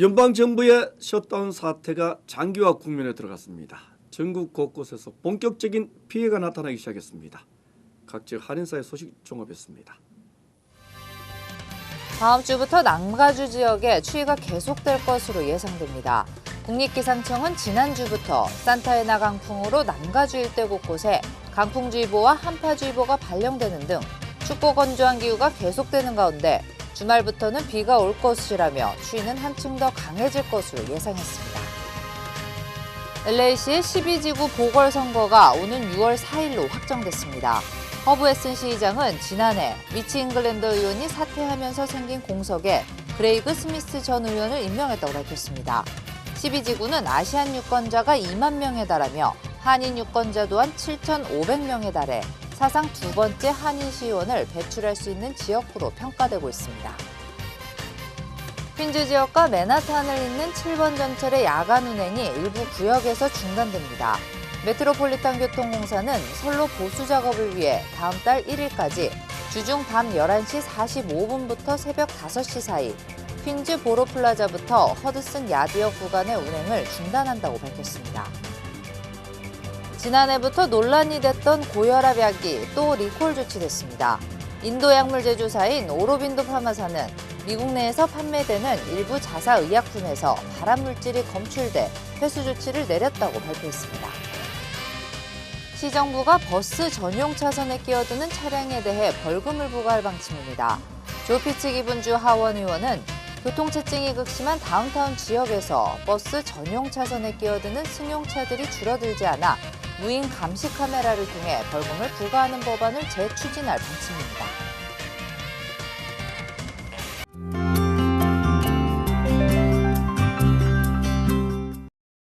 연방 정부의 셧다운 사태가 장기화 국면에 들어갔습니다. 전국 곳곳에서 본격적인 피해가 나타나기 시작했습니다. 각지의 한인사의 소식 종합했습니다. 다음 주부터 남가주 지역에 추위가 계속될 것으로 예상됩니다. 국립기상청은 지난주부터 산타에나 강풍으로 남가주 일대 곳곳에 강풍주의보와 한파주의보가 발령되는 등 춥고 건조한 기후가 계속되는 가운데 주말부터는 비가 올 것이라며 추위는 한층 더 강해질 것으로 예상했습니다. LA시의 12지구 보궐선거가 오는 6월 4일로 확정됐습니다. 허브 웨슨 시의장은 지난해 미치 잉글랜드 의원이 사퇴하면서 생긴 공석에 그레이그 스미스 전 의원을 임명했다고 밝혔습니다. 12지구는 아시안 유권자가 2만 명에 달하며 한인 유권자 또한 7,500명에 달해 사상 두 번째 한인 시의원을 배출할 수 있는 지역구로 평가되고 있습니다. 퀸즈 지역과 맨하탄을 잇는 7번 전철의 야간 운행이 일부 구역에서 중단됩니다. 메트로폴리탄 교통공사는 선로 보수 작업을 위해 다음 달 1일까지 주중 밤 11시 45분부터 새벽 5시 사이 퀸즈 보로 플라자부터 허드슨 야드역 구간의 운행을 중단한다고 밝혔습니다. 지난해부터 논란이 됐던 고혈압 약이 또 리콜 조치됐습니다. 인도 약물 제조사인 오로빈도 파마사는 미국 내에서 판매되는 일부 자사 의약품에서 발암 물질이 검출돼 회수 조치를 내렸다고 발표했습니다. 시정부가 버스 전용 차선에 끼어드는 차량에 대해 벌금을 부과할 방침입니다. 조피치 기분주 하원 의원은 교통체증이 극심한 다운타운 지역에서 버스 전용 차선에 끼어드는 승용차들이 줄어들지 않아 무인 감시 카메라를 통해 벌금을 부과하는 법안을 재추진할 방침입니다.